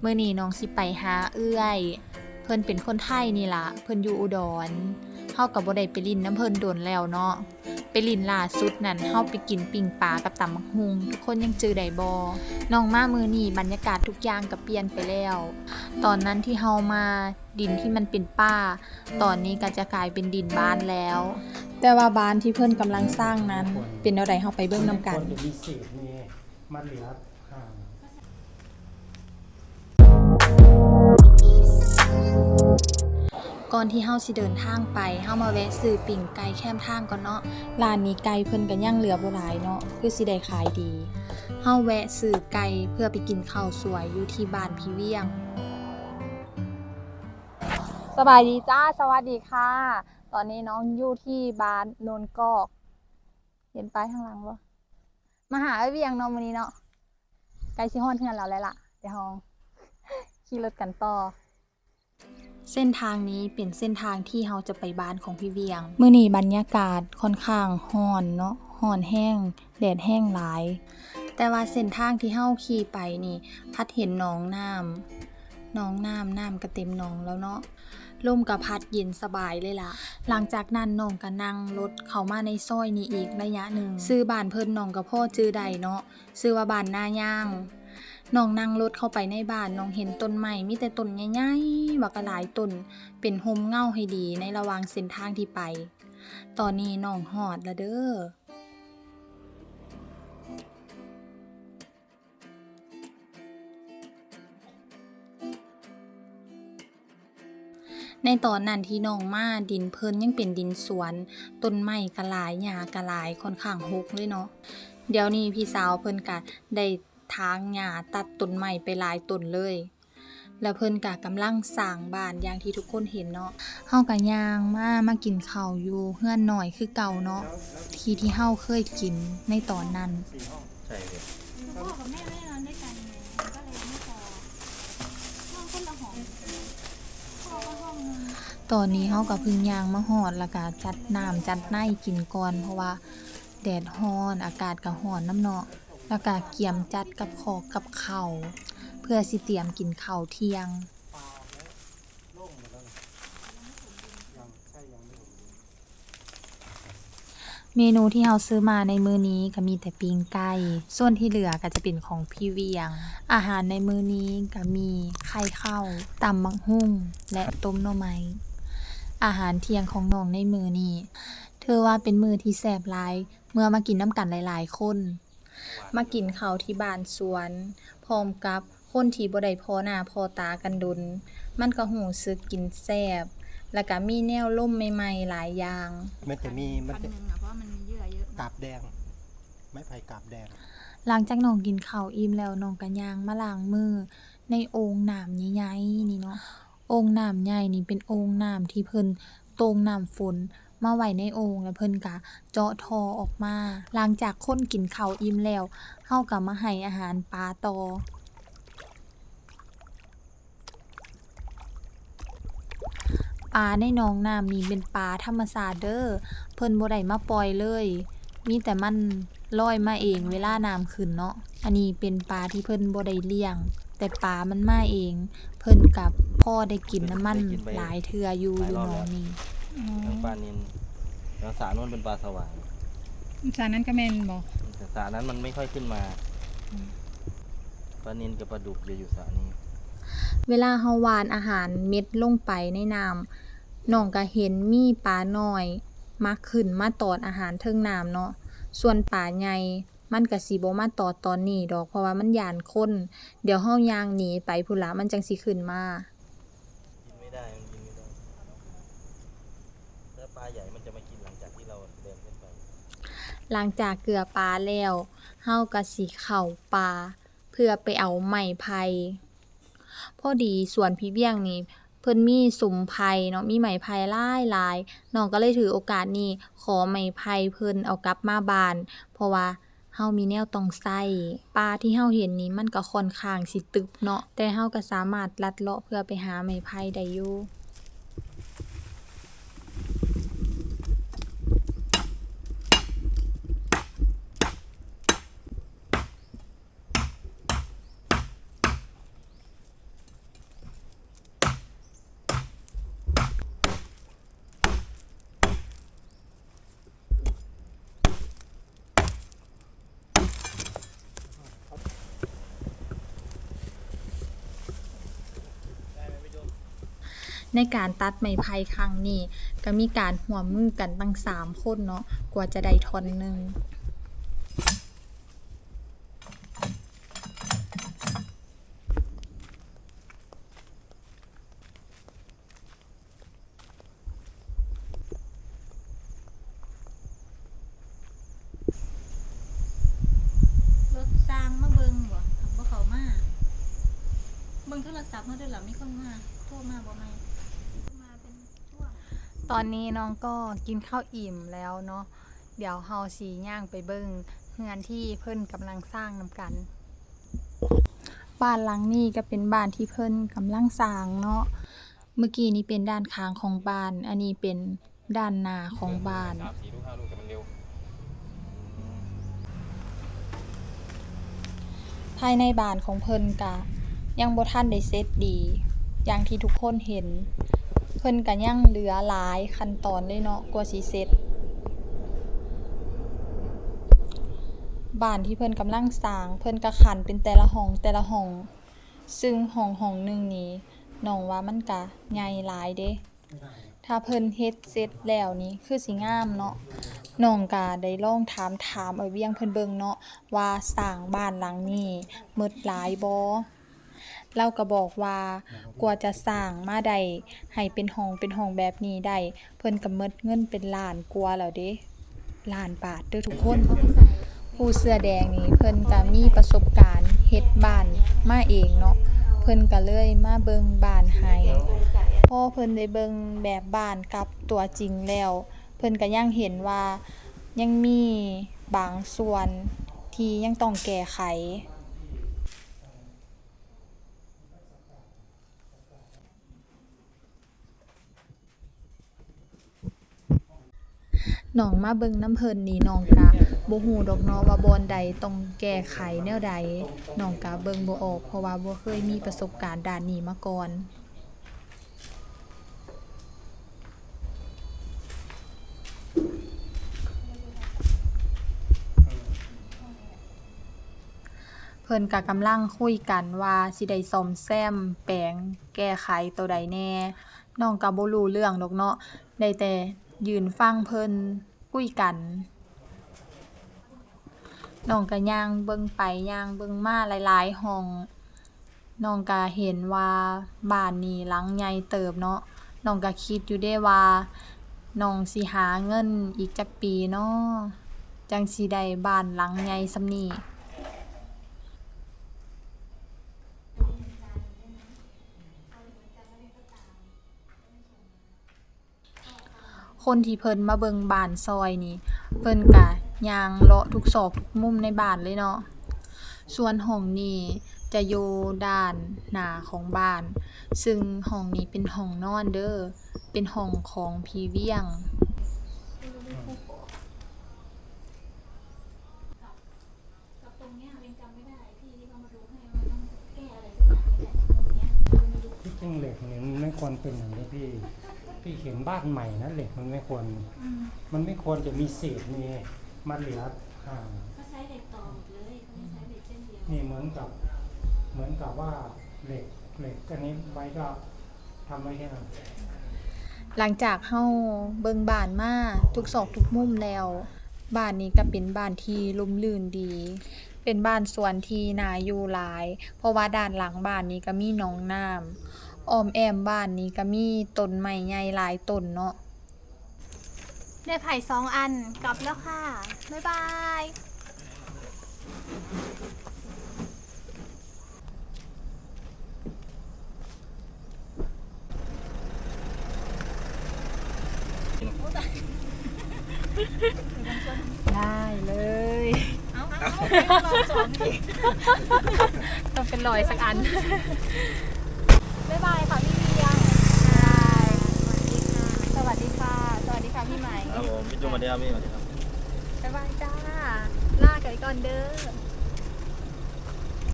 เมื้อนี้น้องสิไปหาเอื้อย เพิ่นเป็นคนไทยนี่ล่ะเพิ่นอยู่อุดรเฮาก็บ่ได้ไปลินน้ำเพิ่นโดนแล้วเนาะไปลินล่าสุดนั่นเฮาไปกินปิ่งปลากับตำบักฮุงทุกคนยังจือได้บ่น้องมามือนี้บรรยากาศทุกอย่างก็เปลี่ยนไปแล้ว ตอนนั้นที่เฮามาดินที่มันเป็นป่าตอนนี้ก็จะกลายเป็นดินบ้านแล้ว แต่ว่าบ้านที่เพิ่นกำลังสร้างนั้น เป็นแนวใดเฮาไปเบิ่งนํกัน คนมีเศษนี่มาเหลือ ก่อนที่เฮาสิเดินทางไปเฮามาแวะซื้อปิ่งไก่แคมทางก่อนเนาะร้านนี้ไก่เพิ่นก็ยังเหลือบ่หลายเนาะคือสิได้ขายดีเฮาแวะซื้อไก่เพื่อไปกินข้าวสวยอยู่ที่บ้านพี่เวียง สบายดีจ้าสวัสดีค่ะ ตอนนี้น้องอยู่ที่บ้านโนนกอก เห็นป้ายข้างหลังบ่มาหาไอ้เวียงเนาะมื้อนี้เนาะไกลสิฮอดเฮือนเราแล้วล่ะเดี๋ยวเฮาขี่รถกันต่อ เส้นทางนี้เป็นเส้นทางที่เราจะไปบ้านของพี่เวียง มื้อนี้บรรยากาศค่อนข้างร้อนเนาะร้อนแห้ง แดดแห้งหลาย แต่ว่าเส้นทางที่เฮาขี่ไปนี่ พัดเห็นหนองน้ำหนองน้ำน้ำก็เต็มหนองแล้วเนาะลมก็พัดเย็นสบายเลยล่ะ หลังจากนั้นน้องก็นั่งรถเข้ามาในซอยนี้อีกระยะหนึ่งซื้อบ้านเพิ่นน้องก็พ่อจื้อใดเนาะซื้อว่าบ้านหน้าย่าง น้องนั่งรถเข้าไปในบ้านน้องเห็นต้นไม้มีแต่ต้นใหญ่ๆบักหลายต้นเป็นโฮมเง่าให้ดีในระหว่างเส้นทางที่ไป ตอนนี้น้องหอดล้วเด้อในตอนนั้นที่น้องมาดินเพิ่นยังเป็นดินสวน ต้นไม้กระลายหญ้ากระลายค่อนข้างรกเลยเนาะเดี๋ยวนี้พี่สาวเพิ่นก็ได้ ทางหญ้าตัดต้นไม้ไปหลายต้นเลย แล้วเพิ่นก็กำลังสร้างบ้านอย่างที่ทุกคนเห็นเนาะเฮาก็ย่างมามากินข้าวอยู่เฮือนหน่อยคือเก่าเนาะที่ที่เฮาเคยกินในตอนนั้น ใช่เลยพ่อกับแม่ไม่ได้นอนด้วยกันไงก็เลยไม่พอห้องคนละห้องพ่อก็ห้องนึงตอนนี้เฮาก็เพึ่งย่างมาฮอดแล้วก็จัดน้ำจัดในกินก่อน เพราะว่าแดดร้อนอากาศก็ร้อนน้ำเนาะ แล้วก็เกี่ยมจัดกับขอกกับเข้าเพื่อสิเตรียมกินข้าวเที่ยง เมนูที่เราซื้อมาในมื้อนี้ก็มีแต่ปิ้งไก่ ส่วนที่เหลือก็จะเป็นของพี่เวียง อาหารในมื้อนี้ก็มีไข่ข้าวตำบักหุ่ง และต้มหน่อไม้อาหารเที่ยงของน้องในมื้อนี้ถือว่าเป็นมื้อที่แซ่บหลาย เมื่อมากินน้ำกันหลายๆคน มากินข้าวที่บ้านสวน พร้อมกับคนที่บ่ได้พอหน้าพอตากันดนมันก็หูสึกกินแซ่บแล้วก็มีแนวล่มใหม่ๆหลายอย่าง มันจะมีมันพันจะหนึ่งอะเพราะว่ามันมีเยื่อเยอะกาบแดง ไม้ไผ่กาบแดง หลังจากน้องกินข้าวอิ่มแล้วน้องก็ย่างมาล้างมือ ในโอ่งน้ำใหญ่ๆนี่เนาะโอ่งน้ำใหญ่นี่เป็นโอ่งน้ำที่เพิ่นโตงน้ำฝน มาไว้ในโอ่งแล้วเพิ่นก็เจาะท่อออกมา หลังจากคนกินข้าวอิ่มแล้วเฮาก็มาให้อาหารปลาต่อปลาในหนองน้ำนี่เป็นปลาธรรมชาติเด้อเพิ่นบ่ได้มาปล่อยเลย มีแต่มันลอยมาเองเวลาน้ำขึ้นเนาะ อันนี้เป็นปลาที่เพิ่นบ่ได้เลี้ยง แต่ปลามันมาเอง เพิ่นกับพ่อได้กินน้ำมันหลายเทื่ออยู่อยู่หนองนี้ ทางปลานินทางสาโน้นเป็นปลาสว่างสารนั้นก็แม่นบอกแต่สานั้นมันไม่ค่อยขึ้นมาปลานินกับปลาดุกจะอยู่สานี้ เวลาเฮาหวานอาหารเม็ดลงไปในน้ำน้องก็เห็นมีปลาน้อย มาขึ้นมาตอดอาหารเทิงน้ำเนาะส่วนปลาใหญ่มันก็สิบ่มาตอดตอนนี้ดอกเพราะว่ามันย่านคน เดี๋ยวเฮาย่างหนีไปพุ่นละมันจังสิขึ้นมา กินไม่ได้ มันกินไม่ได้ถ้าปลาใหญ่มันจะมากินหลังจากที่เราเดินขึ้นไป หลังจากเกลือปลาแล้วเฮาก็สิเข้าป่าเพื่อไปเอาไม้ไผ่พอดีสวนพี่เบี้ยงนี่เพิ่นมีสุมไผ่เนาะมีไม้ไผ่หลายหลายน้องก็เลยถือโอกาสนี้ขอไม้ไผ่เพิ่นเอากลับมาบ้าน เพราะว่าเฮามีแนวต้องใช้ปลาที่เฮาเห็นนี่มันก็ค่อนข้างสิตึบเนาะแต่เฮาก็สามารถลัดเลาะเพื่อไปหาไม้ไผ่ได้อยู่ ในการตัดไม้ไผ่ครั้งนี้ ก็มีการหัวมือกันตั้งสามคนเนาะกว่าจะได้ท่อนหนึ่งรถสร้างมาเบิ่งบ่บ่เขามาเบิงโทรศัพท์มาเด้วยเหรอมีคนมา โทรมาบ่ไหมมาเป็นช่วง ตอนนี้น้องก็กินข้าวอิ่มแล้วเนาะเดี๋ยวเฮาสีย่างไปเบิ่งเฮือนที่เพิ่นกำลังสร้างนำกัน บ้านหลังนี้ก็เป็นบ้านที่เพิ่นกำลังสร้างเนาะเมื่อกี้นี้เป็นด้านข้างของบ้าน อันนี้เป็นด้านหน้าของบ้าน สามสี่ลูกห้าลูกแต่มันเร็วภายในบ้านของเพิ่นกะ ยังบ่ทันได้เสร็จดี อย่างที่ทุกคนเห็น พิ่นก็ยังเหลือหลายขั้นตอนเลยเนาะกว่าสิเสร็จบ้านที่เพิ่นกำลังสร้าง เพิ่นก็ขันเป็นแต่ละห้องแต่ละห้อง ซึ่งห้องห้องหนึ่งนี้น้องว่ามันก็ใหญ่หลายเด้ถ้าเพิ่นเฮ็ดเสร็จแล้วนี่คือสิงามเนาะน้องก็ได้ลองถามถามเอาเวียงเพิ่นเบิ่งเนาะว่าสร้างบ้านหลังนี้หมดหลายบ่ เราก็บอกว่ากว่าจะสร้างมาได้ให้เป็นห้องเป็นห้องแบบนี้ได้ เพิ่นก็หมดเงินเป็นล้านกว่าแล้วเด้ล้านบาทเด้อทุกคน ผู้เสื้อแดงนี่เพิ่นก็มีประสบการณ์เฮ็ดบ้านมาเองเนาะเพิ่นก็เลยมาเบิ่งบ้านให้พอเพิ่นได้เบิ่งแบบบ้านกับตัวจริงแล้ว เพิ่นก็ยังเห็นว่ายังมีบางส่วนที่ยังต้องแก้ไข น้องมาเบิ่งน้ำเพิ่นนี่น้องกะบ่ฮู้ดอกเนาะว่าบอนใดต้องแก้ไขแนวใดน้องกะเบิ่งบ่ออก เพราะว่าบ่เคยมีประสบการณ์ด้านนี้มาก่อนเพิ่นก็กำลังคุยกันว่าสิได้ซ่อมแซมแปลงแก้ไขตัวใดแน่น้องก็บ่รู้เรื่องดอกเนาะได้แต่ ยืนฟังเพิ่นคุยกันน้องก็ย่างเบิ่งไปย่างเบิ่งมาหลายๆห้องน้องก็เห็นว่าบ้านนี้หลังใหญ่เติบเนาะน้องก็คิดอยู่เด้ว่าน้องสิหาเงินอีกจักปีเนาะจังสิได้บ้านหลังใหญ่ส่ำนี้ คนที่เพิ่นมาเบิงบ้านซอยนี่ เพิ่นก็ย่างเลาะทุกซอกทุกมุมในบ้านเลยเนาะ ส่วนห้องนี้จะอยู่ด้านหน้าของบ้าน ซึ่งห้องนี้เป็นห้องนอนเด้อ เป็นห้องของพี่เวียง กับตรงเนี้ยเวนจำไม่ได้พี่ที่เขามาดูให้ว่าต้องแก้อะไรสักอย่างนี่แหละตรงเนี้ย ที่จริงเหล็กเนี่ยมันไม่ควรเป็นอย่างนี้พี่ พี่เขียนบ้านใหม่นะเหล็กมันไม่ควร อืมมันไม่ควรจะมีเศษมีมันเหลือห่างเขาใช้เหล็กต่อหมดเลยเขาไม่ใช้เหล็กเส้นเดียวนี่เหมือนกับเหมือนกับว่าเหล็กเหล็กอันนี้ไว้ก็ทำไว้แค่นั้นหลังจากเฮาเบิ่งบ้านมาทุกซอกทุกมุมแล้ว บ้านนี้ก็เป็นบ้านที่ร่มรื่นดี เป็นบ้านสวนที่น่าอยู่หลาย เพราะว่าด้านหลังบ้านนี้ก็มีหนองน้ำ อ้อมแอมบ้านนี้ก็มีต้นไม้ใหญ่หลายต้นเนาะ ได้ไผ่สองอันกลับแล้วค่ะ บ๊ายบาย ได้เลยเอาเอาเอาลองสอนดิต้องเป็นรอยสักอัน บ๊ายบายค่ะพี่เวียงสวัสดีค่ะ สวัสดีค่ะพี่ใหม่ครับผมพี่จุ๊มาเดียวพี่สวัสดีครับบ๊ายบายจ้าลากันไปก่อนเด้อ